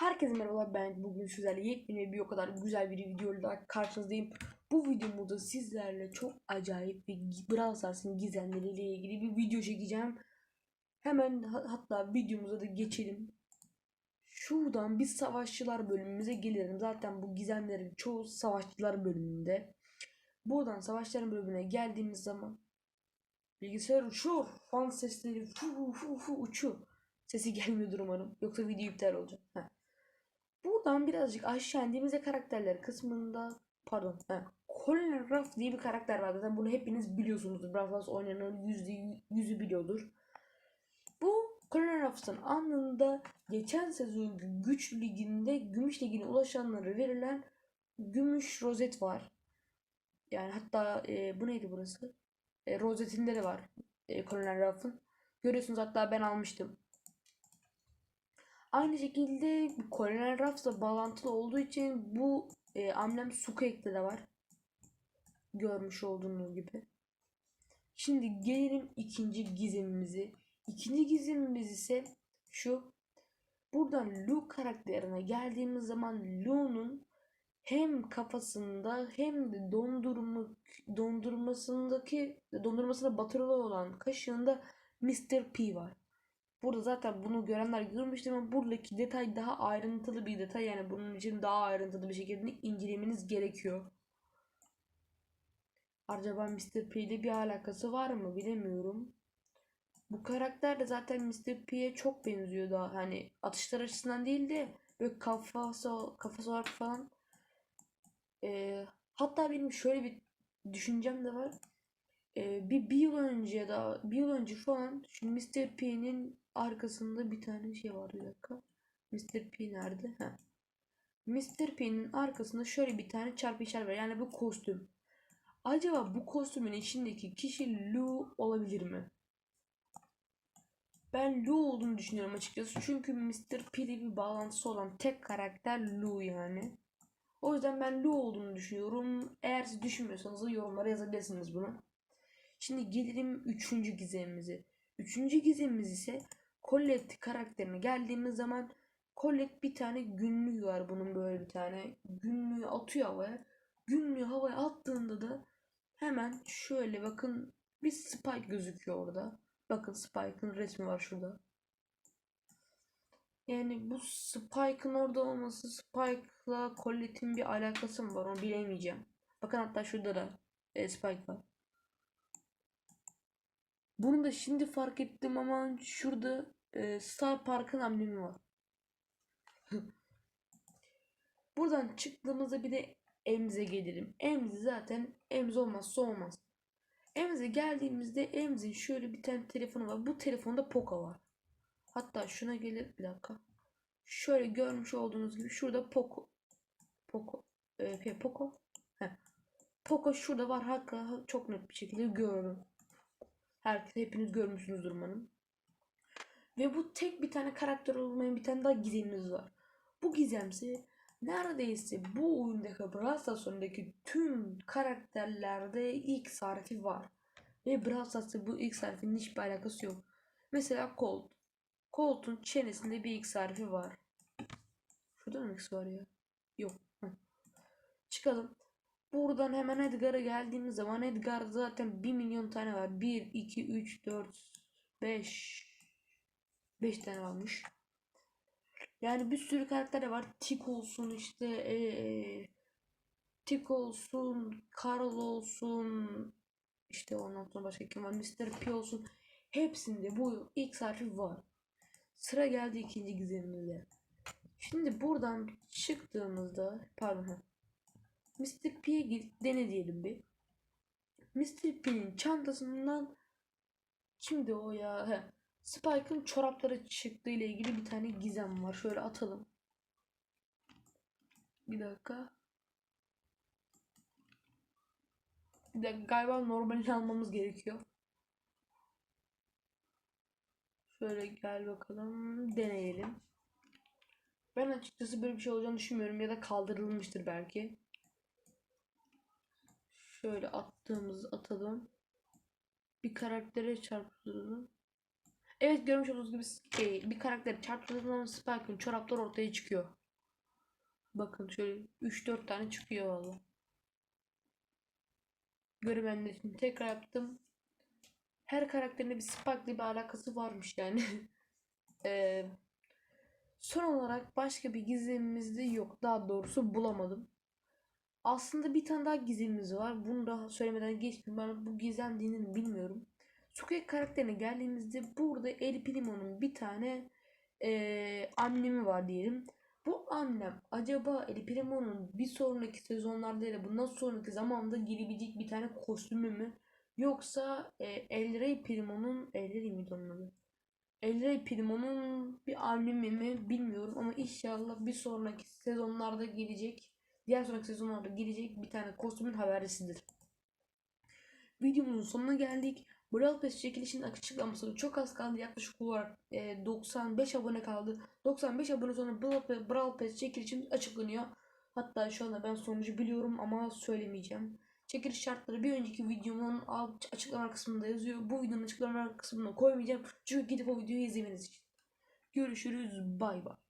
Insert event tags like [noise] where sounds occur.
Herkese merhabalar ben bugün sizlerle yepyeni bir o kadar güzel bir videoyla karşınızdayım. Bu videomda sizlerle çok acayip bir Brawl Stars'ın gizemleriyle ilgili bir video çekeceğim. Hemen ha- hatta videomuza da geçelim. Şuradan biz savaşçılar bölümümüze gelelim. Zaten bu gizemlerin çoğu savaşçılar bölümünde. Buradan savaşçılar bölümüne geldiğimiz zaman bilgisayar uçuyor. Fan sesleri fu fu fu uçuyor. Sesi gelmiyordur umarım. Yoksa video iptal olacak. Heh. Buradan birazcık aşağı indiğimizde karakterler kısmında pardon he, Colin Ruff diye bir karakter var. Zaten bunu hepiniz biliyorsunuzdur. Brawl Stars oynayanların yüzde yüzü biliyordur. Bu Colin Ruff'ın anında geçen sezon güç liginde gümüş ligine ulaşanlara verilen gümüş rozet var. Yani hatta e, bu neydi burası? E, rozetinde de var. E, Colin Ruff'ın. Görüyorsunuz hatta ben almıştım. Aynı şekilde Colonel Ruffs'la bağlantılı olduğu için bu e, amblem Squeak'te de var. Görmüş olduğunuz gibi. Şimdi gelelim ikinci gizemimizi. İkinci gizemimiz ise şu. Buradan Lu karakterine geldiğimiz zaman Lu'nun hem kafasında hem de dondurma dondurmasındaki dondurmasına batırılı olan kaşığında Mr. P var. Burada zaten bunu görenler görmüştür ama buradaki detay daha ayrıntılı bir detay. Yani bunun için daha ayrıntılı bir şekilde incelemeniz gerekiyor. Acaba Mr. P ile bir alakası var mı bilemiyorum. Bu karakter de zaten Mr. P'ye çok benziyor da hani atışlar açısından değil de böyle kafası kafası olarak falan. Ee, hatta benim şöyle bir düşüncem de var. Ee, bir, bir yıl önce ya da bir yıl önce falan şu Mr. P'nin arkasında bir tane şey var bir dakika. Mr. P nerede? Ha. Mr. P'nin arkasında şöyle bir tane çarpı işaret var. Yani bu kostüm. Acaba bu kostümün içindeki kişi Lu olabilir mi? Ben Lu olduğunu düşünüyorum açıkçası. Çünkü Mr. P ile bir bağlantısı olan tek karakter Lu yani. O yüzden ben Lu olduğunu düşünüyorum. Eğer siz düşünmüyorsanız da yorumlara yazabilirsiniz bunu. Şimdi gelelim üçüncü gizemimize. Üçüncü gizemimiz ise Colette karakterine geldiğimiz zaman Colette bir tane günlüğü var bunun böyle bir tane. Günlüğü atıyor havaya. Günlüğü havaya attığında da hemen şöyle bakın bir Spike gözüküyor orada. Bakın Spike'ın resmi var şurada. Yani bu Spike'ın orada olması Spike'la Colette'in bir alakası mı var onu bilemeyeceğim. Bakın hatta şurada da e, Spike var. Bunu da şimdi fark ettim ama şurada e, Star Park'ın amblemi var. [laughs] Buradan çıktığımızda bir de Emz'e gelirim. Emz zaten Emz olmazsa olmaz. Emz'e geldiğimizde Emz'in şöyle bir tane telefonu var. Bu telefonda Poco var. Hatta şuna gelir bir dakika. Şöyle görmüş olduğunuz gibi şurada Poco Poco e, Poco Heh. Poco şurada var. Hakikaten çok net bir şekilde gördüm. Herkes hepiniz görmüşsünüzdür umarım. Ve bu tek bir tane karakter olmayan bir tane daha gizemimiz var. Bu gizemse neredeyse bu oyundaki Brawl Stars oyundaki tüm karakterlerde ilk harfi var. Ve Brawl Stars'ta bu ilk harfinin hiçbir alakası yok. Mesela Colt. Colt'un çenesinde bir ilk harfi var. Şurada mı X var ya? Yok. Hı. Çıkalım. Buradan hemen Edgar'a geldiğimiz zaman Edgar zaten 1 milyon tane var. 1, 2, 3, 4, 5 5 tane varmış. Yani bir sürü karakter var. Tik olsun işte ee, Tik olsun, Carl olsun işte ondan sonra başka kim var? Mr. P olsun. Hepsinde bu ilk harfi var. Sıra geldi ikinci gizemimize. Şimdi buradan çıktığımızda pardon. Mr. P'ye gidip dene diyelim bir. Mr. P'nin çantasından kimdi o ya? He. Spike'ın çorapları çıktığı ile ilgili bir tane gizem var. Şöyle atalım. Bir dakika. Bir dakika galiba normalini almamız gerekiyor. Şöyle gel bakalım. Deneyelim. Ben açıkçası böyle bir şey olacağını düşünmüyorum ya da kaldırılmıştır belki. Şöyle attığımız atalım. Bir karaktere çarptıralım. Evet görmüş olduğunuz gibi e, bir karakteri çarptığınız zaman Spike'ın çoraplar ortaya çıkıyor. Bakın şöyle 3-4 tane çıkıyor valla. Göremeyenler için tekrar yaptım. Her karakterin de bir Spike'la bir alakası varmış yani. Eee, [laughs] son olarak başka bir gizemimiz de yok. Daha doğrusu bulamadım. Aslında bir tane daha gizemimiz var. Bunu da söylemeden geçmeyeyim. Ben bu gizem dinini bilmiyorum. Sukiyaki karakterine geldiğimizde burada El Primo'nun bir tane eee annemi var diyelim. Bu annem acaba El Primo'nun bir sonraki sezonlarda ya da bundan sonraki zamanda gelebilecek bir tane kostümü mü? Yoksa e, El Rey Primo'nun El Rey miydi onun adı? El Rey Primo'nun bir annemi mi bilmiyorum ama inşallah bir sonraki sezonlarda gelecek. Diğer sonraki sezonlarda gelecek bir tane kostümün habercisidir. Videomuzun sonuna geldik. Brawl Pass çekilişinin açıklaması çok az kaldı. Yaklaşık olarak e, 95 abone kaldı. 95 abone sonra Brawl Pass çekilişimiz açıklanıyor. Hatta şu anda ben sonucu biliyorum ama söylemeyeceğim. Çekiliş şartları bir önceki videomun alt açıklama kısmında yazıyor. Bu videonun açıklama kısmına koymayacağım. Çünkü gidip o videoyu izlemeniz için. Görüşürüz. Bay bay.